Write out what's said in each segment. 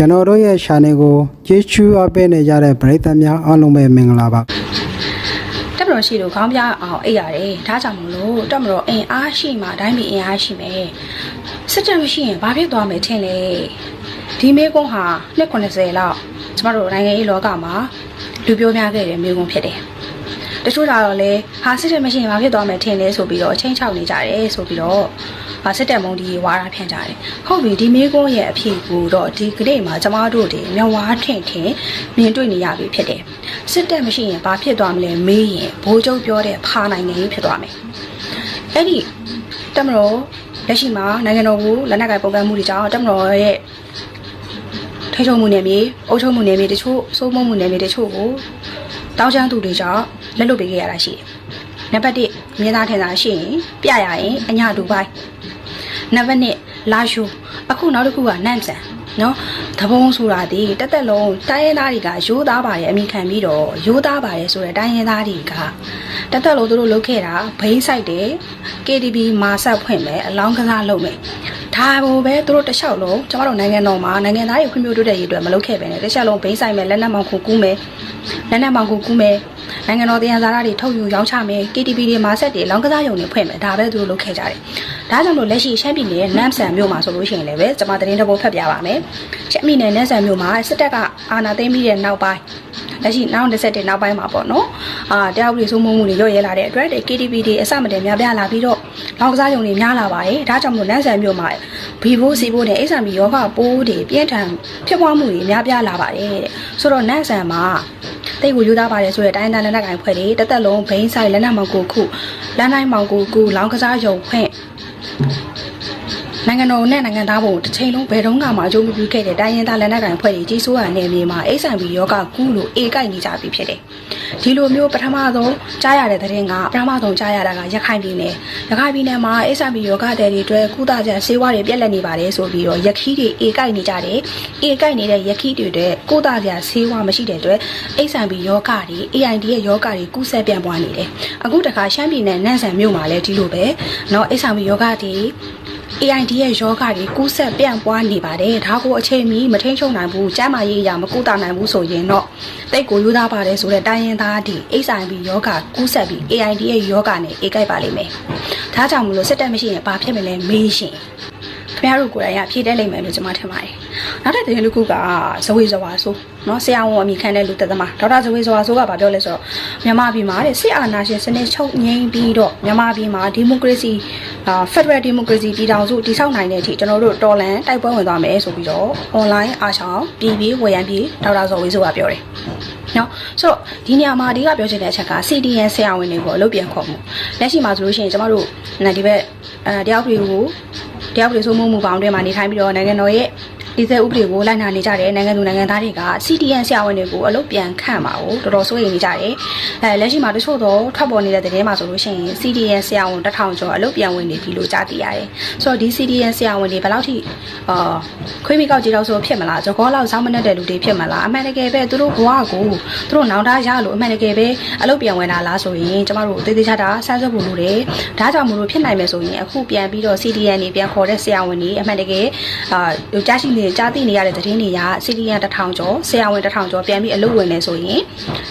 ကျွန်တော်တို့ရဲ့ channel ကိုကြည့်ရှုအပ်ပေးနေကြတဲ့ပရိသတ်များအားလုံးပဲမင်္ဂလာပါတက်မတော်ရှိလို့ခေါင်းပြအောင်အိပ်ရတယ်ဒါကြောင့်မလို့တက်မတော်အင်အားရှိမှတိုင်းပြည်အင်အားရှိမယ်စစ်တပ်မရှိရင်ဘာဖြစ်သွားမယ်ထင်လဲဒီမေကုန်းဟာနှစ်90လောက်ကျမတို့နိုင်ငံရေးလောကမှာလူပြောများခဲ့တဲ့မေကုန်းဖြစ်တယ်တချို့ကတော့လေဟာစစ်တပ်မရှိရင်ဘာဖြစ်သွားမယ်ထင်လဲဆိုပြီးတော့ချင်းချောက်နေကြတယ်ဆိုပြီးတော့ဟာ စစ်တပ်မုံဒီဝါရဖြန့်ကြတယ်ဟုတ်ပြီဒီမေကုန်းရဲ့အဖြစ်ကိုတော့ဒီကနေ့မှာကျမတို့တွေမျက်ဝါးထင်ထင်မြင်တွေ့နေရပြီဖြစ်တယ်စစ်တပ်မရှိရင်ဘာဖြစ်သွားမလဲမေးရင်ဘိုးချုပ်ပြောတဲ့ဖာနိုင်ငံကြီးဖြစ်သွားမယ်အဲ့ဒီတမတော်လက်ရှိမှာနိုင်ငံတော်ကိုလက်နက်ကိုင်ပုံကမှုတွေကြောင့်တမတော်ရဲ့ထိချုံမှုနယ်မြေအုပ်ချုပ်မှုနယ်မြေတချို့စိုးမိုးမှုနယ်မြေတချို့ကိုတောင်းချမ်းသူတွေကြောင့်လက်လွတ်ပေးခဲ့ရတာရှိတယ်။နံပါတ်1မြင်းသားထင်သာရှိရင်ပြရရင်အညာဒူဘိုင်း နံပါတ်2လာရှူအခုနောက်တစ်ခုကနမ်ဆန်နော်သဘုံဆိုတာဒီတက်တက်လုံးတိုင်းရင်းသားတွေကရိုးသားပါတယ်အမိခံပြီးတော့ရိုးသားပါတယ်ဆိုတဲ့တိုင်းရင်းသားတွေကတက်တက်လုံးသူတို့လုပ်ခဲ့တာဘိန်းဆိုင်တယ် KTB မာဆက်ဖွင့်မယ်အလောင်းကစားလုပ်မယ်ဒါဘို့ပဲသူတို့တစ်လျှောက်လုံးကျမတို့နိုင်ငံတော်မှာနိုင်ငံသားတွေခွင့်ပြုတိုးတက်ရေးအတွက်မလုပ်ခဲ့ပဲနဲ့တစ်လျှောက်လုံးဘိန်းဆိုင်မယ်လက်နက်မောင်ခုကူးမယ်လက်နက်မောင်ခုကူးမယ် နိုင်ငံတော်တရားစားတွေထုတ်ယူရောင်းချမယ် KTB တွေမာဆက်တွေအလောင်းကစားရုံတွေဖွင့်မယ်ဒါပဲသူတို့လုပ်ခဲ့ကြတယ်ဒါကြောင့်လို့လက်ရှိရှမ်းပြည်နယ်နမ်ဆန်မြို့မှာဆိုလို့ရှိရင်လည်းပဲကျွန်မသတင်းတစ်ပုဒ်ဖတ်ပြပါမယ်ရှမ်းပြည်နယ်နမ်ဆန်မြို့မှာစစ်တပ်ကအာဏာသိမ်းပြီးတဲ့နောက်ပိုင်းလက်ရှိနောက်တစ်ဆက်တဲ့နောက်ပိုင်းမှာပေါ့နော်အာတရားဥပဒေစိုးမိုးမှုတွေရော့ရဲလာတဲ့အတွက် KTB တွေအစမတည်းများပြားလာပြီးတော့လောင်ကစားရုံတွေများလာပါတယ်ဒါကြောင့်မို့နမ်ဆန်မြို့မှာဘီဘိုးစီဘိုးနဲ့အိဆန်ဘီယောဂပိုးတွေပြင်းထန်ဖြစ်ပွားမှုတွေများပြားလာပါတယ်တဲ့ဆိုတော့နမ်ဆန်မှာ တိတ်ကိုယူသားပါတယ်ဆိုတဲ့တိုင်းတိုင်းလက်နက်ကိုင်ဖွဲ့တွေတက်တက်လုံးဘိန်းဆိုင်လက်နက်မောင်ကိုခုလမ်းတိုင်းမောင်ကိုကူလောင်ကစားရုံဖွင့် နိုင်ငံတော်နဲ့နိုင်ငံသားဘုံတစ်ချိန်လုံးဘယ်တုန်းကမှအကျိုးမပြုခဲ့တဲ့တိုင်းရင်းသားလက်နက်ကိုင်ဖွဲ့တွေကြီးစိုးရနယ်မြေမှာအိတ်ဆန်ပြီးယောဂကူးလို့အေကိုက်နေကြပြီဖြစ်တယ်။ဒီလိုမျိုးပထမဆုံးကြားရတဲ့သတင်းကပထမဆုံးကြားရတာကရခိုင်ပြည်နယ်။ရခိုင်ပြည်နယ်မှာအိတ်ဆန်ပြီးယောဂတဲ့တွေအတွက်ကုသကြံဆေးဝါးတွေပြက်လက်နေပါတယ်ဆိုပြီးတော့ရခီးတွေအေကိုက်နေကြတယ်။အေကိုက်နေတဲ့ရခီးတွေတဲ့ကုသကြံဆေးဝါးမရှိတဲ့အတွက်အိတ်ဆန်ပြီးယောဂတွေ AID ရဲ့ယောဂတွေကူးဆက်ပြန့်ပွားနေတယ်။အခုတခါရှမ်းပြည်နယ်နန့်ဆန်မြို့မှာလည်းဒီလိုပဲ။နော်အိတ်ဆန်ပြီးယောဂတွေ AID ရဲ့ယောဂတွေကူးဆက်ပြန့်ပွားနေပါတယ်ဒါကိုအချိန်မီမထိန်ချုံနိုင်ဘူးကျမ်းမာရေးအရာမကူတာနိုင်ဘူးဆိုရင်တော့တိတ်ကိုယူသားပါတယ်ဆိုတဲ့တိုင်းရင်းသားဒီ HIV ယောဂကူးဆက်ပြီး AID ရဲ့ယောဂနဲ့အေကိုက်ပါလိမ့်မယ်ဒါကြောင့်မလို့စစ်တပ်မရှိရင်ဘာဖြစ်မလဲမေးရှင် ခင်ဗျားတို့ကိုယ်တိုင်ကဖြည့်တတ်လိမ့်မယ်လို့ကျွန်မထင်ပါတယ်။နောက်ထပ်သတင်းတစ်ခုကဇဝေဇဝါဆိုနော်ဆရာဝန်အမိခံတဲ့လူသက်သမားဒေါက်တာဇဝေဇဝါဆိုကဘာပြောလဲဆိုတော့မြန်မာပြည်မှာတဲ့စစ်အာဏာရှင်စနစ်ချုပ်ငြိမ်းပြီးတော့မြန်မာပြည်မှာဒီမိုကရေစီဖက်ဒရယ်ဒီမိုကရေစီတည်ထောင်စုတည်ဆောက်နိုင်တဲ့အထိကျွန်တော်တို့တော်လှန်တိုက်ပွဲဝင်သွားမယ်ဆိုပြီးတော့ online အားချောင်းပြည်ပြည်ဝေယံပြည်ဒေါက်တာဇဝေဇဝါပြောတယ်။နော်ဆိုတော့ဒီနေရာမှာဒီကပြောချင်တဲ့အချက်က CDN ဆရာဝန်တွေကိုအလုပ်ပြန်ခေါ်မှုလက်ရှိမှာဆိုလို့ရှိရင်ကျမတို့ဒီဘက်အဲတရားဥပဒေကို တရားဥပဒေစိုးမိုးမှုပေါင်းတွင်မှာနေထိုင်ပြီးတော့နိုင်ငံတော်ရဲ့ ဒီသက်ဥပဒေကိုလိုက်နာနေကြတဲ့နိုင်ငံသူနိုင်ငံသားတွေက CDN ဆရာဝန်တွေကိုအလုပ်ပြန်ခန့်ပါဘူးတော်တော်စိုးရိမ်နေကြတယ်အဲလက်ရှိမှာတချို့တော့ထွက်ပေါ်နေတဲ့တဲ့မှာဆိုလို့ရှိရင် CDN ဆရာဝန်တစ်ထောင်ကျော်အလုပ်ပြန်ဝင်နေပြီလို့ကြားသိရတယ်ဆိုတော့ဒီ CDN ဆရာဝန်တွေဘယ်လောက်ထိအာခွေးမိကောက်ကြီးတော့ဆိုဖြစ်မလားဇကောလောက်စောင်းမနဲ့တဲ့လူတွေဖြစ်မလားအမှန်တကယ်ပဲသူတို့ဘဝကိုသူတို့နောင်တရလို့အမှန်တကယ်ပဲအလုပ်ပြန်ဝင်လာလားဆိုရင်ကျမတို့တေးသေးချာတာစမ်းစစ်ဖို့လိုတယ်ဒါကြောင့်မလို့ဖြစ်နိုင်မယ်ဆိုရင်အခုပြန်ပြီးတော့ CDN တွေပြန်ခေါ်တဲ့ဆရာဝန်တွေအမှန်တကယ်အာကြားရှိနေကြားသိနေရတဲ့သတင်းတွေက CDN တစ်ထောင်ကျော်ဆရာဝန်တစ်ထောင်ကျော်ပြန်ပြီးအလုပ်ဝင်နေဆိုရင်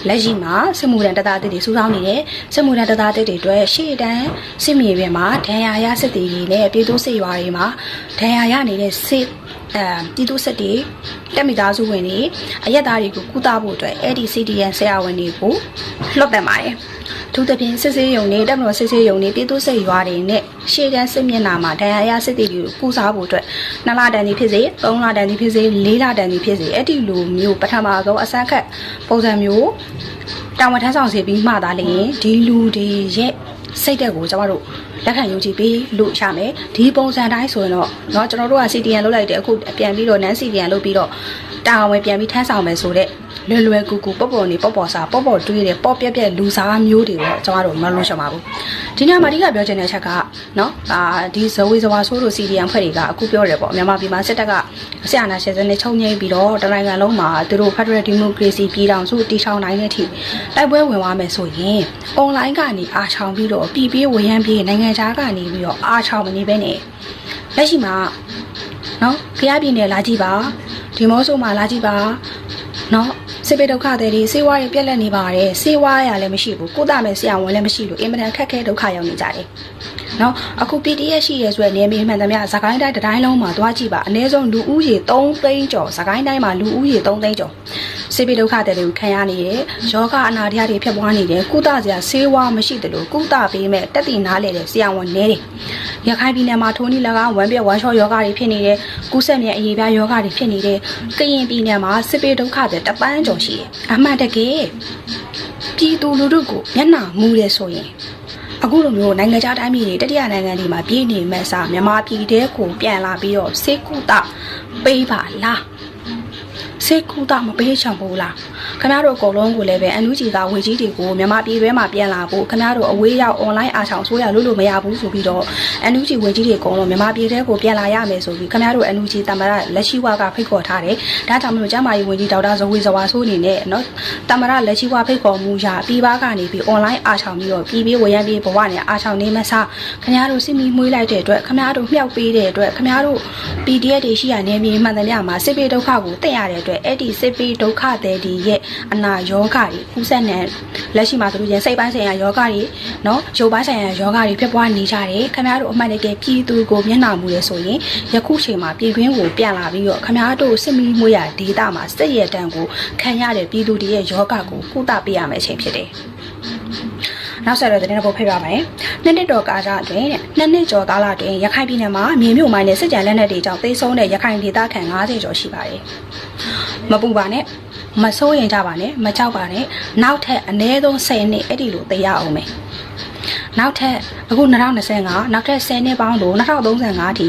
လက်ရှိမှာစစ်မှုထမ်းတပ်သားတွေစူးစောင်းနေတယ်စစ်မှုထမ်းတပ်သားတွေအတွက်ရှေ့တန်းစစ်မြေပြင်မှာဒဏ်ရာရစစ်တီတွေနဲ့ပြည်သူစစ်ရွာတွေမှာဒဏ်ရာရနေတဲ့စစ်အဲပြည်သူစစ်တွေတက်မိသားစုဝင်တွေအရက်သားတွေကိုကုသဖို့အတွက်အဲ့ဒီ CDN ဆရာဝန်တွေကိုလွှတ်တယ်ပါတယ်။ သူတပြင်းစစ်စေးရုံနဲ့တက်မတော်စစ်စေးရုံနဲ့ပြည်သူစစ်ရွာတွေနဲ့ရှေ့တန်းစစ်မျက်နှာမှာဒဏ်ရာရစစ်တီတွေကိုကုစားဖို့အတွက်2လတန်းကြီးဖြစ်စေ3လတန်းကြီးဖြစ်စေ4လတန်းကြီးဖြစ်စေအဲ့ဒီလိုမျိုးပထမဆုံးအစမ်းခတ်ပုံစံမျိုးတာဝန်ထမ်းဆောင်စေပြီးမှသာလျှင်ဒီလူတွေရဲ့စိတ်တက်ကိုကျမတို့လက်ခံယုံကြည်ပေးလို့ရမယ်ဒီပုံစံတိုင်းဆိုရင်တော့เนาะကျွန်တော်တို့က CDN လုပ်လိုက်တယ်အခုပြန်ပြီးတော့ NaN CDN လုပ်ပြီးတော့တာဝန်ပြန်ပြီးထမ်းဆောင်မယ်ဆိုတော့ လွယ်လွယ်ကူကူပေါ့ပေါ့နေပေါ့ပေါ့စားပေါ့ပေါ့တွေးတယ်ပေါ့ပြက်ပြက်လူစားမျိုးတွေပေါ့ကျမတို့မလုံးရှော်ပါဘူးဒီနေ့မှာအဓိကပြောချင်တဲ့အချက်ကနော်ဒါဒီဇဝေဇဝါဆိုးတို့ CDM ဖွဲ့တွေကအခုပြောတယ်ပေါ့မြန်မာပြည်မှာစစ်တပ်ကဆရာနာရှယ်စနဲ့ချုပ်ငိမ့်ပြီးတော့တနိုင်ငံလုံးမှာသူတို့ Federal Democracy ပြည်ထောင်စုတည်ထောင်နိုင်တဲ့အထိတိုက်ပွဲဝင်သွားမယ်ဆိုရင် online ကနေအာချောင်ပြီးတော့ပြည်ပြေးဝရမ်းပြေးနိုင်ငံခြားကနေပြီးတော့အာချောင်မနေဘဲနဲ့လက်ရှိမှာနော်ခရီးပြည်နယ်လာကြည့်ပါဒီမောဆိုမှာလာကြည့်ပါနော် စေပေဒုက္ခတွေတွေစေဝါတွေပြက်လက်နေပါတယ်စေဝါရလည်းမရှိဘူးကိုသားမဲ့ဆရာဝန်လည်းမရှိလို့အင်မတန်ခက်ခဲဒုက္ခရောက်နေကြတယ်နော်အခု PDF ရှိရဲဆိုတဲ့နေမြေမှန်သမျှသခိုင်းတိုင်းတစ်တိုင်းလုံးမှာသွားကြည့်ပါအနည်းဆုံးလူဦးရေ3သိန်းကျော်သခိုင်းတိုင်းမှာလူဦးရေ3သိန်းကျော်စေပေဒုက္ခတွေတွေကိုခံရနေတယ်ယောဂအနာတရားတွေဖြစ်ပွားနေတယ်ကုသစရာဆေးဝါးမရှိတယ်လို့ကုသပေးမဲ့တက်တည်နားလေတဲ့ဆရာဝန်နေတယ်ရခိုင်ပြည်နယ်မှာထိုးနီလကဝမ်းပြက်ဝမ်းလျှောယောဂတွေဖြစ်နေတယ်ကုဆက်မြန်အရေးပြားယောဂတွေဖြစ်နေတယ်ကရင်ပြည်နယ်မှာစေပေဒုက္ခတွေတပန်းကျော်ရှိတယ်အမှန်တကယ်ပြည်သူလူထုကိုမျက်နှာမူတယ်ဆိုရင်အခုလိုမျိုးနိုင်ငံခြားတိုင်းပြည်တွေတတိယနိုင်ငံတွေမှာပြည်နေမဲ့စာမြန်မာပြည်တဲကိုပြန်လာပြီးတော့စေကုသပေးပါလားစေကုသမပေးချင်ဘူးလား ခင်ဗျားတို့အကုန်လုံးကိုလည်းပဲအန်ယူဂျီကဝေကြီးတွေကိုမြန်မာပြည်ထဲမှာပြန်လာဖို့ခင်ဗျားတို့အဝေးရောက် online အားဆောင်ဆိုရလို့လို့မရဘူးဆိုပြီးတော့အန်ယူဂျီဝေကြီးတွေအကုန်လုံးမြန်မာပြည်ထဲကိုပြန်လာရမယ်ဆိုပြီးခင်ဗျားတို့အန်ယူဂျီတမရလက်ရှိဝါကဖိတ်ခေါ်ထားတယ်ဒါကြောင့်မလို့ကျမကြီးဝေကြီးဒေါက်တာဇဝေဇဝါဆိုးအနေနဲ့နော်တမရလက်ရှိဝါဖိတ်ခေါ်မှုရပြည်ပကနေပြီး online အားဆောင်ပြီးတော့ပြည်ပြေးဝရမ်းပြေးဘဝနဲ့အားဆောင်နေမစားခင်ဗျားတို့စစ်မီမွေးလိုက်တဲ့အတွက်ခင်ဗျားတို့မြှောက်ပေးတဲ့အတွက်ခင်ဗျားတို့ PDF တွေရှိရနေမြေမှန်သမျှမှာစစ်ပေးဒုက္ခကိုသိရတဲ့အတွက်အဲ့ဒီစစ်ပေးဒုက္ခတွေဒီရဲ့အနာယောဂတွေကူးစက်နေလက်ရှိမှာသူတို့ရင်စိတ်ပိုင်းဆိုင်ရာယောဂတွေနော်ရုပ်ပိုင်းဆိုင်ရာယောဂတွေဖြစ်ပွားနေကြတယ်ခင်ဗျားတို့အမှန်တကယ်ပြည်သူကိုမျက်နှာမူလဲဆိုရင်ယခုချိန်မှာပြည်တွင်းကိုပြန်လာပြီးတော့ခင်ဗျားတို့စစ်မီမွေးရဒေတာမှာစစ်ရတန်းကိုခံရတဲ့ပြည်သူတွေရဲ့ယောဂကိုကုသပေးရမယ့်အချိန်ဖြစ်တယ်နောက်ဆက်တွဲသတင်းတစ်ပုဒ်ဖိတ်ပါမယ်။နှစ်နှစ်တော်ကာလအတွင်းတဲ့နှစ်နှစ်ကျော်ကာလအတွင်းရခိုင်ပြည်နယ်မှာမြေမြုပ်မိုင်းနဲ့စစ်ကြံလက်နက်တွေကြောင့်သေဆုံးတဲ့ရခိုင်ဒေသခံ90ကျော်ရှိပါတယ်။မပူပါနဲ့ မစိုးရင်ကြပါနဲ့မကြောက်ပါနဲ့နောက်ထပ်အနည်းဆုံး10နှစ်အဲ့ဒီလိုသေရအောင်မယ်။နောက်ထပ်အခု2025နောက်ထပ်10နှစ်ပေါင်းလို့2035အထိ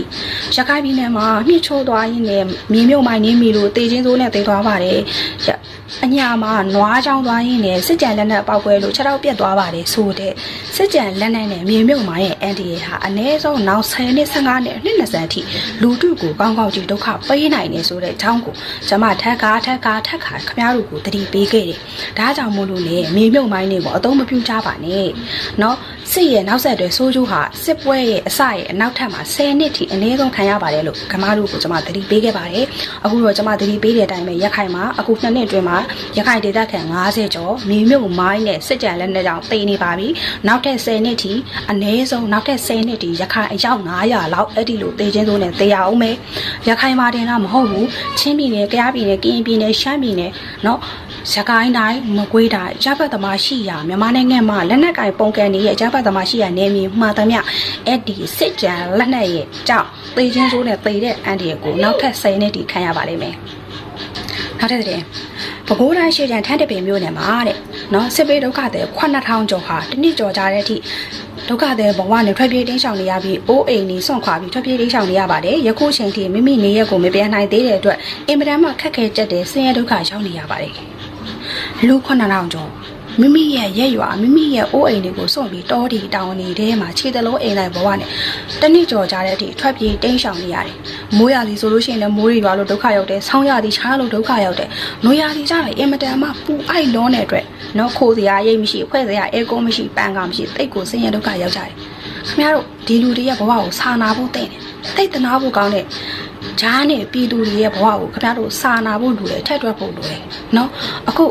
ရခိုင်ပြည်နယ်မှာမြင့်ချိုးသွားရင်းနဲ့မြေမြုပ်မိုင်းနေမီလို့တေချင်းစိုးနဲ့တေသွားပါတယ်ရအ ညမှာနွားချောင်းသွားရင်းနဲ့စစ်ကြံလက်နက်ပောက်ကွဲလို့ခြေထောက်ပြက်သွားပါတယ်ဆိုတဲ့စစ်ကြံလက်နက်နဲ့မြေမြုပ်မာရဲ့အန်တီရဲ့ဟာအ ਨੇ ဆုံးနောက်10နှစ်15နှစ်နှစ်20အထိလူတုကိုကောင်းကောင်းကြီးဒုက္ခပေးနိုင်နေဆိုတဲ့ချောင်းကိုကျွန်မထက်ကားထက်ကားထက်ခါခမားတို့ကိုတတိပေးခဲ့တယ်။ဒါကြောင့်မို့လို့လေမြေမြုပ်မိုင်းတွေကိုအသုံးမပြုကြပါနဲ့။နော် စစ်ရဲ့နောက်ဆက်တွဲဆိုးကျိုးဟာစစ်ပွဲရဲ့အစရဲ့အနောက်ထပ်မှာ10နှစ်ထိအနည်းဆုံးခံရပါတယ်လို့ခမားတို့ကိုကျွန်မတတိပေးခဲ့ပါတယ်အခုတော့ကျွန်မတတိပေးတဲ့အတိုင်းပဲရခိုင်မှာအခုနှစ်နှစ်အတွင်းမှာရခိုင်ဒေသခံ90ကျော်မြေမြုပ်မိုင်းနဲ့စစ်ကြံလက်နက်ကြောင့်တိတ်နေပါပြီနောက်ထပ်10နှစ်ထိအနည်းဆုံးနောက်ထပ်10နှစ်ထိရခိုင်အယောက်900လောက်အဲ့ဒီလိုတေချင်းစိုးနဲ့တေရအောင်မယ်ရခိုင်မှာတင်တော့မဟုတ်ဘူးချင်းပြည်နယ်၊ကယားပြည်နယ်၊ကရင်ပြည်နယ်၊ရှမ်းပြည်နယ်เนาะ ရခိုင်တိုင်းမကွေးတိုင်းရပ်ပတ်သမားရှိရာမြန်မာနိုင်ငံမှာလက်နက်ကင်ပုံကန်နေရဲ့ရပ်ပတ်သမားရှိရာနေမြေမှာသမျှအဲ့ဒီစစ်ကြံလက်နက်ရဲ့ကြောင့်တေချင်းစိုးနဲ့တေတဲ့အန်ဒီရဲ့ကိုနောက်ထပ်10နှစ်ထိခံရပါလိမ့်မယ်နောက်ထပ်တဲ့ပဲခူးတိုင်းရှေ့ကျန်ထန်းတပင်မြို့နယ်မှာတဲ့နော်စစ်ပေးဒုက္ခတဲ့9000ကျော်ဟာတနစ်ကျော်ကြတဲ့အထိဒုက္ခတဲ့ဘဝနဲ့ထွက်ပြေးတင်းရှောင်နေရပြီးအိုးအိမ်ကြီးဆွန့်ခွာပြီးထွက်ပြေးတင်းရှောင်နေရပါတယ်ယခုချိန်ထိမိမိနေရက်ကိုမပြန်နိုင်သေးတဲ့အတွက်အင်မတန်မှခက်ခဲကြတဲ့ဆင်းရဲဒုက္ခရောက်နေရပါတယ် လူ9000ကျော်မိမိရဲ့ရက်ရွာမိမိရဲ့အိုးအိမ်တွေကိုစွန့်ပြီးတောတီတောင်နေတဲ့မှာခြေတလုံးအိမ်လိုက်ဘဝနဲ့တနစ်ကျော်ကြတဲ့အထိထွက်ပြေးတင်းရှောင်နေရတယ်။မိုးရလီဆိုလို့ရှိရင်လည်းမိုးရီရွာလို့ဒုက္ခရောက်တယ်။ဆောင်းရသည်ချားလို့ဒုက္ခရောက်တယ်။နွေရသည်ကြတယ်အင်မတန်မှပူအိုက်လွန်းတဲ့အတွက်နော်ခိုးစရာရိတ်မရှိဖွဲ့စရာအဲကွန်မရှိပန်ကမရှိတိတ်ကိုဆင်းရဲဒုက္ခရောက်ကြတယ်။ခင်ဗျားတို့ဒီလူတွေရဲ့ဘဝကိုစာနာဖို့တဲ့တယ်။တိတ်တနာဖို့ကောင်းတဲ့ဂျားနဲ့ပြည်သူတွေရဲ့ဘဝကိုခင်ဗျားတို့စာနာဖို့လိုတယ်ထက်တွက်ဖို့လိုတယ်နော်အခု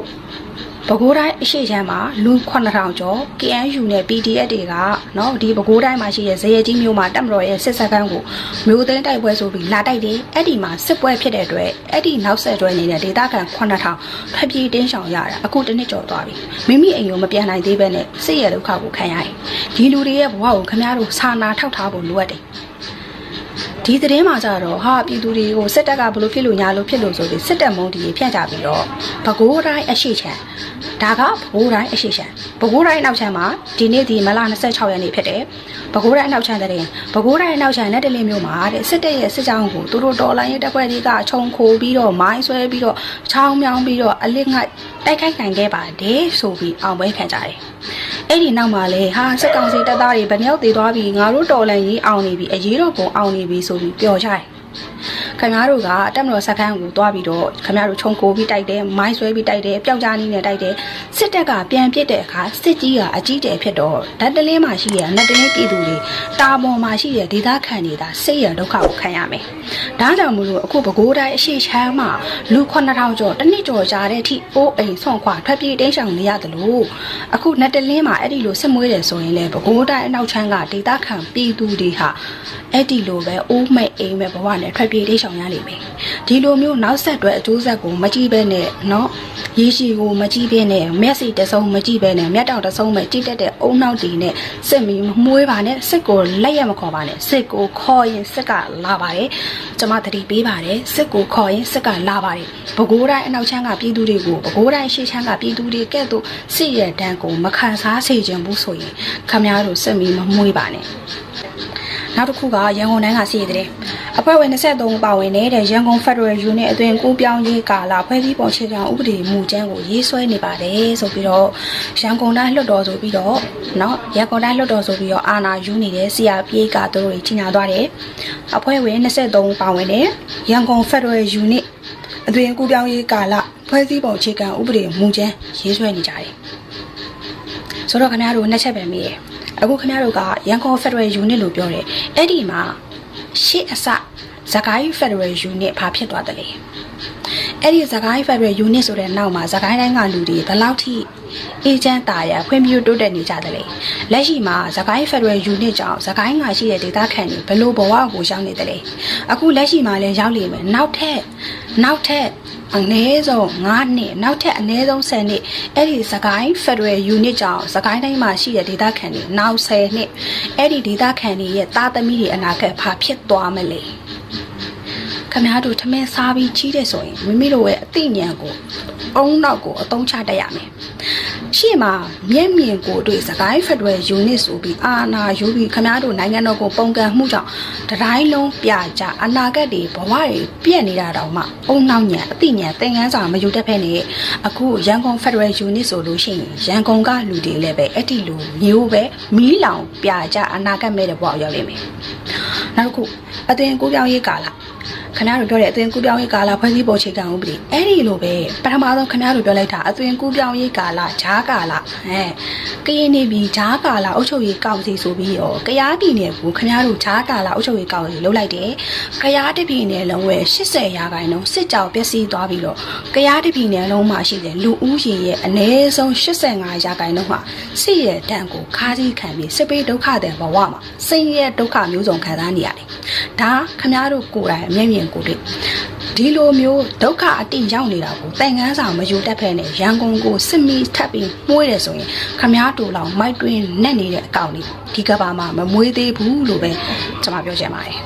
ပဲခူးတိုင်းအရှိချမ်းမှာလူ9000ကျော် KNU နဲ့ PDF တွေကနော်ဒီပဲခူးတိုင်းမှာရှိတဲ့ဇရေကြီးမြို့မှာတက်မတော်ရဲ့စစ်စခန်းကိုမြို့သိမ်းတိုက်ပွဲဆိုပြီးလာတိုက်တယ်အဲ့ဒီမှာစစ်ပွဲဖြစ်တဲ့အတွက်အဲ့ဒီနောက်ဆက်တွဲနေတဲ့ဒေသခံ9000ဖက်ပြေးတင်းရှောင်ရတာအခုတစ်နှစ်ကျော်သွားပြီမိမိအိမ်ကိုမပြန်နိုင်သေးပဲနဲ့စစ်ရဲ့ဒုက္ခကိုခံရတယ်ဒီလူတွေရဲ့ဘဝကိုခမရတို့စာနာထောက်ထားဖို့လိုအပ်တယ်ဒီသတင်းမှာကြတော့ဟာပြည်သူတွေကိုစစ်တပ်ကဘလို့ဖြစ်လို့ညာလို့ဖြစ်လို့ဆိုပြီးစစ်တပ်မုန်းတီဖြန့်ကြပြီးတော့ပဲခူးတိုင်းအရှိချမ်း ဒါကပဲခူးတိုင်းအရှိချမ်းပဲခူးတိုင်းအနောက်ချမ်းမှာဒီနေ့ဒီမလ26ရက်နေ့ဖြစ်တယ်ပဲခူးတိုင်းအနောက်ချမ်းတဲ့ပဲခူးတိုင်းအနောက်ချမ်းနဲ့တလင်းမျိုးမှာတဲ့စစ်တပ်ရဲ့စစ်ကြောင်းကိုသူတို့တော်လိုင်းရဲ့တပ်ဖွဲ့တွေကခြုံခိုပြီးတော့မိုင်းဆွဲပြီးတော့ချောင်းမြောင်းပြီးတော့အလစ်ငိုက်တိုက်ခိုက်နိုင်ခဲ့ပါတယ်ဆိုပြီးအောင်ပွဲခံကြတယ်အဲ့ဒီနောက်မှာလေဟာစက်ကောင်စီတပ်သားတွေဗမြောက်သေးသွားပြီငါတို့တော်လန်ရေးအောင်နေပြီအရေးတော်ပုံအောင်နေပြီဆိုပြီးပျော်ကြတယ် ခင်ဗျားတို့ကတက်မတော်စခန်းကိုတွားပြီးတော့ခင်ဗျားတို့ခြုံကိုပြီးတိုက်တယ်မိုင်းဆွဲပြီးတိုက်တယ်ပျောက်ကြားနည်းနဲ့တိုက်တယ်စစ်တပ်ကပြန်ပစ်တဲ့အခါစစ်ကြီးကအကြီးကျယ်ဖြစ်တော့ဓာတ်တလင်းမှာရှိတဲ့နတ်တလင်းပြည်သူတွေတာပေါ်မှာရှိတဲ့ဒေသခံတွေဒါစိတ်ရဒုက္ခကိုခံရမယ်ဒါကြောင့်မို့လို့အခုပဲခူးတိုင်းအရှိချမ်းမှာလူ9000ကျော်တစ်နှစ်ကျော်ကြာတဲ့အထိအိုးအိမ်ဆွန့်ခွာထွက်ပြေးတိမ်းရှောင်နေရတယ်လို့အခုနတ်တလင်းမှာအဲ့ဒီလိုစစ်မွေးတယ်ဆိုရင်လေပဲခူးတိုင်းအနောက်ချမ်းကဒေသခံပြည်သူတွေဟာအဲ့ဒီလိုပဲအိုးမဲ့အိမ်မဲ့ဘဝနဲ့ထွက်ပြေးတိမ်းရှေရလိမ့်မယ်ဒီလိုမျိုးနောက်ဆက်တွဲအကျိုးဆက်ကိုမကြည့်ဘဲနဲ့เนาะရေရှည်ကိုမကြည့်ဘဲနဲ့မျက်စိတစ်စုံမကြည့်ဘဲနဲ့မျက်တောင်တစ်စုံပဲကြည့်တတ်တဲ့အုံနောက်တီနဲ့စစ်မီမမွေးပါနဲ့စစ်ကိုလက်ရမခေါ်ပါနဲ့စစ်ကိုခေါ်ရင်စစ်ကလာပါတယ်ကျွန်မသတိပေးပါတယ်စစ်ကိုခေါ်ရင်စစ်ကလာပါတယ်ဘကိုးတိုင်းအနောက်ချမ်းကပြည်သူတွေကိုဘကိုးတိုင်းရှေ့ချမ်းကပြည်သူတွေကဲ့သို့စစ်ရတန်းကိုမခံစားစေခြင်းဘူးဆိုရင်ခမများတို့စစ်မီမမွေးပါနဲ့နောက်တစ်ခုကရန်ကုန်တိုင်းကစီးရတဲ့ အဖွဲ့ဝင်23ပါဝင်နေတဲ့ရန်ကုန် Federal Unit အတွင်ကူးပြောင်းရေးကာလဖွဲ့စည်းပုံခြေခံဥပဒေမူကြမ်းကိုရေးဆွဲနေပါတယ်ဆိုပြီးတော့ရန်ကုန်တိုင်းလွှတ်တော်ဆိုပြီးတော့เนาะရန်ကုန်တိုင်းလွှတ်တော်ဆိုပြီးတော့အာဏာယူနေတဲ့ CRPA ကသူတို့ကြီးညာသွားတယ်အဖွဲ့ဝင်23ပါဝင်တဲ့ရန်ကုန် Federal Unit အတွင်ကူးပြောင်းရေးကာလဖွဲ့စည်းပုံခြေခံဥပဒေမူကြမ်းရေးဆွဲနေကြတယ်ဆိုတော့ခင်ဗျားတို့နှစ်ချက်ပဲမေးတယ်အခုခင်ဗျားတို့ကရန်ကုန် Federal Unit လို့ပြောတယ်အဲ့ဒီမှာရှေ့အစ ဇကိုင်း Federal Unit ဘာဖြစ်သွားတယ်လဲအဲ့ဒီဇကိုင်း Federal Unit ဆိုတဲ့နောက်မှာဇကိုင်းတိုင်းကလူတွေဘယ်လောက်ထိအေဂျင့်တာရဖွံ့ဖြိုးတိုးတက်နေကြတယ်လဲလက်ရှိမှာဇကိုင်း Federal Unit ကြောင့်ဇကိုင်းကရှိတဲ့ဒေသခံတွေဘယ်လိုဘဝကိုရောက်နေတယ်လဲအခုလက်ရှိမှာလည်းရောက်နေမယ်နောက်ထပ်နောက်ထပ် အနည်းဆုံး9နှစ်နောက်ထပ်အနည်းဆုံး10နှစ်အဲ့ဒီစကိုင်း Federal Unit ကြောင့်စကိုင်းတိုင်းမှာရှိတဲ့ဒေသခံတွေနောက်10နှစ်အဲ့ဒီဒေသခံတွေရဲ့သားသမီးတွေအနာဂတ်ဘာဖြစ်သွားမလဲခမည်းတော်ထမင်းစားပြီးကြီးတယ်ဆိုရင်မိမိတို့ရဲ့အသိဉာဏ်ကိုအုံနောက်ကိုအသုံးချတတ်ရမယ် ရှေ့မှာမျက်မြင်ကိုတွေ့စကိုင်း Federal Unit ဆိုပြီးအာနာယူပြီးခမည်းတော်နိုင်ငံတော်ကိုပုံကံမှုကြောင့်တတိုင်းလုံးပြကြအနာဂတ်တွေဘဝတွေပြည့်နေတာတောင်မှအုံနောက်ညံအသိဉာဏ်သင်ခန်းစာမယူတတ်ဖက်နဲ့အခုရန်ကုန် Federal Unit ဆိုလို့ရှိရင်ရန်ကုန်ကလူတွေလည်းပဲအဲ့ဒီလူမျိုးပဲမီးလောင်ပြကြအနာဂတ်မဲ့တဲ့ဘဝရောက်လိမ့်မယ်နောက်တစ်ခုအသွင်ကူးပြောင်းရေးကာလ ခဏတို့ပြောတဲ့အသွင်ကူးပြောင်းရေးကာလဖွဲ့စည်းပုံအခြေခံဥပဒေအဲ့ဒီလိုပဲပထမဆုံးခဏတို့ပြောလိုက်တာအသွင်ကူးပြောင်းရေးကာလဂျားကာလဟဲ့ကရင်နေပြီဂျားကာလအုပ်ချုပ်ရေးကောင်စီဆိုပြီးတော့ကရားပြည်နယ်ကိုခဏတို့ဂျားကာလအုပ်ချုပ်ရေးကောင်စီလှုပ်လိုက်တယ်ကရားတပြည်နယ်လုံးဝ80ရာခိုင်နှုန်းစစ်ကြောင်ပျက်စီးသွားပြီးတော့ကရားတပြည်နယ်လုံးမှာရှိတဲ့လူဦးရေရဲ့အနည်းဆုံး85ရာခိုင်နှုန်းမှာစစ်ရဲ့တန်ကိုခါးကြီးခံပြီးစစ်ပေးဒုက္ခတဲ့ဘဝမှာစိတ်ရဲ့ဒုက္ခမျိုးစုံခံစားနေရတယ်ဒါခမည်းတော်ကိုယ်တိုင်အမျက်မြင်ကိုယ်တွေ့ဒီလိုမျိုးဒုက္ခအတိရောက်နေတာကိုတိုင်ငန်းစာမယူတတ်ဖဲနဲ့ရန်ကုန်ကိုစစ်မီထပ်ပြီးမှုေးတယ်ဆိုရင်ခမားတူလောင်မိုက်တွင်းနဲ့နေတဲ့အကောင်လေးဒီကဘာမှာမမွေးသေးဘူးလို့ပဲကျွန်မပြောချင်ပါတယ်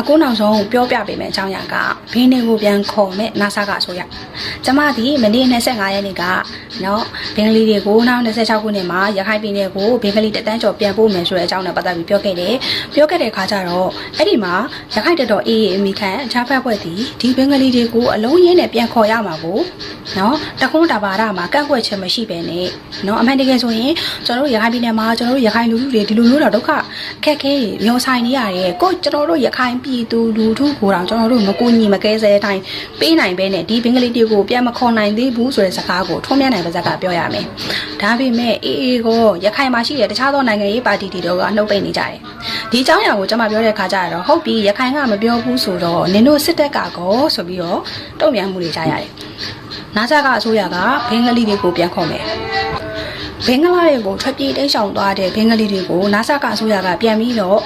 အခုနောက်ဆုံးပြောပြပေးမယ့်အကြောင်းအရာကဘင်းတွေကိုပြန်ခေါ်မဲ့နာဆာကဆိုရကျမဒီမနေ့25ရက်နေ့ကနော်ဘင်္ဂလီတွေကိုနောက်26ခုနှစ်မှာရခိုင်ပြည်နယ်ကိုဘင်္ဂလီတတန်းကျော်ပြန်ပို့မယ်ဆိုတဲ့အကြောင်းနဲ့ပတ်သက်ပြီးပြောခဲ့တယ်ပြောခဲ့တဲ့အခါကျတော့အဲ့ဒီမှာရခိုင်တတော်အေးအေးအမိခံအခြားဖက်ဖွဲ့သည်ဒီဘင်္ဂလီတွေကိုအလုံးရင်းနဲ့ပြန်ခေါ်ရမှာကိုနော်တခုံးတဘာရမှာကန့်ကွက်ချက်မရှိပဲနဲ့နော်အမှန်တကယ်ဆိုရင်ကျွန်တော်တို့ရခိုင်ပြည်နယ်မှာကျွန်တော်တို့ရခိုင်လူထုတွေဒီလိုမျိုးတော့ဒုက္ခအခက်ခဲတွေမျောဆိုင်နေရတယ်ကိုကျွန်တော်တို့ရခိုင်ပြည်သူလူထုကိုတောင်ကျွန်တော်တို့မကူညီမကဲဆဲအတိုင်းပေးနိုင်ပဲနဲ့ဒီဘင်္ဂလီတွေကိုပြန်မခေါ်နိုင်သေးဘူးဆိုတဲ့စကားကိုထုံးမြနိုင်ပါဇက်ကပြောရမယ်ဒါပေမဲ့အေးအေးကိုရခိုင်မှာရှိတဲ့တခြားသောနိုင်ငံရေးပါတီတွေတော့ကနှုတ်ပိတ်နေကြတယ်ဒီအကြောင်းအရာကိုကျွန်မပြောတဲ့ခါကျတော့ဟုတ်ပြီရခိုင်ကမပြောဘူးဆိုတော့နင်တို့စစ်တပ်ကကောဆိုပြီးတော့တုံ့ပြန်မှုတွေကြားရတယ်နာဆာကအစိုးရကဘင်္ဂလီတွေကိုပြန်ခေါ်မယ် ဘင်္ဂလားတွေကိုထွက်ပြေးတိမ်းရှောင်သွားတဲ့ဘင်္ဂလီတွေကိုနာဆာကအစိုးရကပြန်ပြီးတော့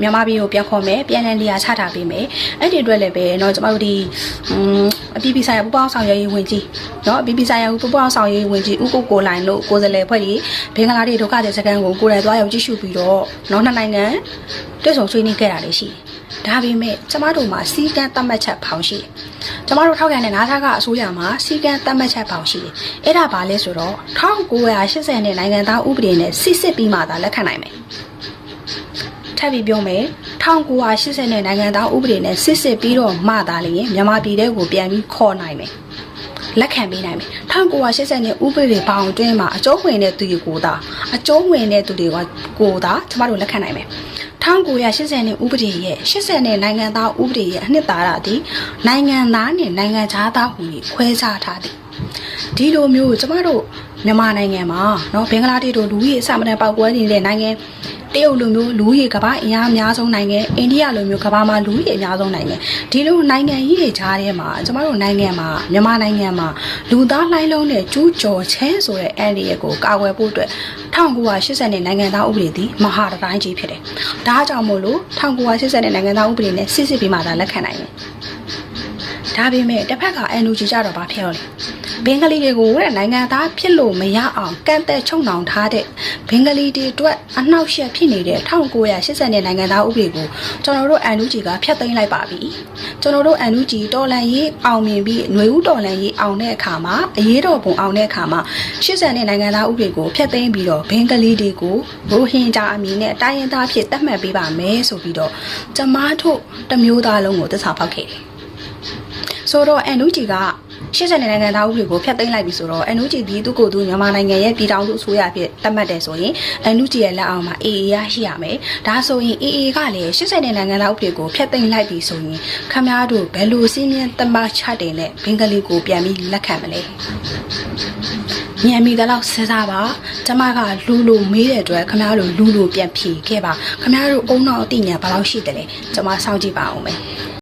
မြန်မာပြည်ကိုပြန်ခေါ်မယ်ပြန်လည်နေရာချထားပေးမယ်အဲ့ဒီအတွက်လည်းပဲเนาะကျမတို့ဒီอืมအပြည်ပြည်ဆိုင်ရာပူပေါင်းဆောင်ရွက်ရေးဝင်ကြီးเนาะအပြည်ပြည်ဆိုင်ရာပူပေါင်းဆောင်ရွက်ရေးဝင်ကြီးဥကုတ်ကိုလိုင်လို့ကိုယ်စားလှယ်ဖွဲ့ကြီးဘင်္ဂလားဒေ့ဒုက္ခသည်စခန်းကိုကိုယ်တိုင်သွားရောက်ကြည့်ရှုပြီးတော့เนาะနှစ်နိုင်ငံတွေ့ဆုံဆွေးနွေးခဲ့တာလည်းရှိတယ်ဒါပေမဲ့ကျမတို့မှာစီကံတတ်မှတ်ချက်ဖောင်ရှိတယ်။ ကျမတို့ထောက်ခံတဲ့နားသားကအစိုးရမှာစီကံတတ်မှတ်ချက်ဖောင်ရှိတယ်။အဲ့ဒါဘာလဲဆိုတော့1980နဲ့နိုင်ငံသားဥပဒေနဲ့စစ်စစ်ပြီးမှသာလက်ခံနိုင်မယ်။ထပ်ပြီးပြောမယ်1980နဲ့နိုင်ငံသားဥပဒေနဲ့စစ်စစ်ပြီးတော့မှသာလေမြန်မာပြည်ထဲကိုပြန်ပြီးခေါ်နိုင်မယ်။လက်ခံပေးနိုင်မယ်1980နဲ့ဥပဒေပေါင်းအတွင်းမှာအကျုံးဝင်တဲ့သူတွေကိုသာအကျုံးဝင်တဲ့သူတွေကကိုသာကျမတို့လက်ခံနိုင်မယ် 1980နှစ်ဥပဒေရဲ့80နှစ်နိုင်ငံသားဥပဒေရဲ့အနှစ်သာရသည်နိုင်ငံသားနဲ့နိုင်ငံခြားသားဟူ၍ခွဲခြားထားသည်ဒီလိုမျိုးကျမတို့မြန်မာနိုင်ငံမှာเนาะဘင်္ဂလားဒေ့ရှ်တို့လူကြီးအစမတန်ပောက်ကွဲနေတဲ့နိုင်ငံ တရုတ်လိုမျိုးလူကြီးကမ္ဘာအင်အားအများဆုံးနိုင်ငံအိန္ဒိယလိုမျိုးကမ္ဘာမှာလူကြီးအများဆုံးနိုင်ငံဒီလိုနိုင်ငံကြီးတွေကြားထဲမှာကျမတို့နိုင်ငံမှာမြန်မာနိုင်ငံမှာလူသားလှိုင်းလုံးနဲ့ကျူးကျော်ချဲဆိုတဲ့အန်ဒီရဲ့ကိုကာကွယ်ဖို့အတွက်1980နဲ့နိုင်ငံသားဥပဒေသည်မဟာတတိုင်းကြီးဖြစ်တယ်။ဒါကြောင့်မို့လို့1980နဲ့နိုင်ငံသားဥပဒေနဲ့စစ်စစ်ပြီးမှသာလက်ခံနိုင်တယ်။ဒါပေမဲ့တစ်ဖက်က NUG ကြတော့ဗာဖျော်လေ။ ဘင်္ဂလီတွေကိုတဲ့နိုင်ငံသားဖြစ်လို့မရအောင်ကန့်သက်ချုပ်နှောင်ထားတဲ့ဘင်္ဂလီတွေအတွက်အနှောက်အယှက်ဖြစ်နေတဲ့1980နဲ့နိုင်ငံသားဥပဒေကိုကျွန်တော်တို့ NUG ကဖျက်သိမ်းလိုက်ပါပြီ။ကျွန်တော်တို့ NUG တော်လန်ရေးအောင်မြင်ပြီးຫນွေဦးတော်လန်ရေးအောင်တဲ့အခါမှာအရေးတော်ပုံအောင်တဲ့အခါမှာ80နဲ့နိုင်ငံသားဥပဒေကိုဖျက်သိမ်းပြီးတော့ဘင်္ဂလီတွေကိုရိုဟင်ဂျာအမည်နဲ့တိုင်းရင်းသားဖြစ်သတ်မှတ်ပေးပါမယ်ဆိုပြီးတော့ကျမတို့တစ်မျိုးသားလုံးကိုသစ္စာဖောက်ခဲ့တယ်။ဆိုတော့ NUG က 80နိုင်ငံသားဥပဒေကိုဖျက်သိမ်းလိုက်ပြီဆိုတော့ NUG ဒီသူကိုယ်သူမြန်မာနိုင်ငံရဲ့ပြည်ထောင်စုအစိုးရဖြစ်သတ်မှတ်တယ်ဆိုရင် NUG ရဲ့လက်အောက်မှာ AA ရရှိရမယ်။ဒါဆိုရင် AA ကလည်း80နိုင်ငံသားဥပဒေကိုဖျက်သိမ်းလိုက်ပြီဆိုရင်ခမားတို့ဘယ်လိုစီးမြင်တမချတယ်နဲ့ဘင်္ဂလီကိုပြန်ပြီးလက်ခံမလဲ။မြန်မိတော့စဉ်းစားပါကျမကလူလူမေးတဲ့အတွက်ခမားတို့လူလူပြန်ဖြေခဲ့ပါခမားတို့အုံနောက်အသိဉာဏ်ဘယ်လောက်ရှိတယ်လဲကျမစောင့်ကြည့်ပါအောင်မယ်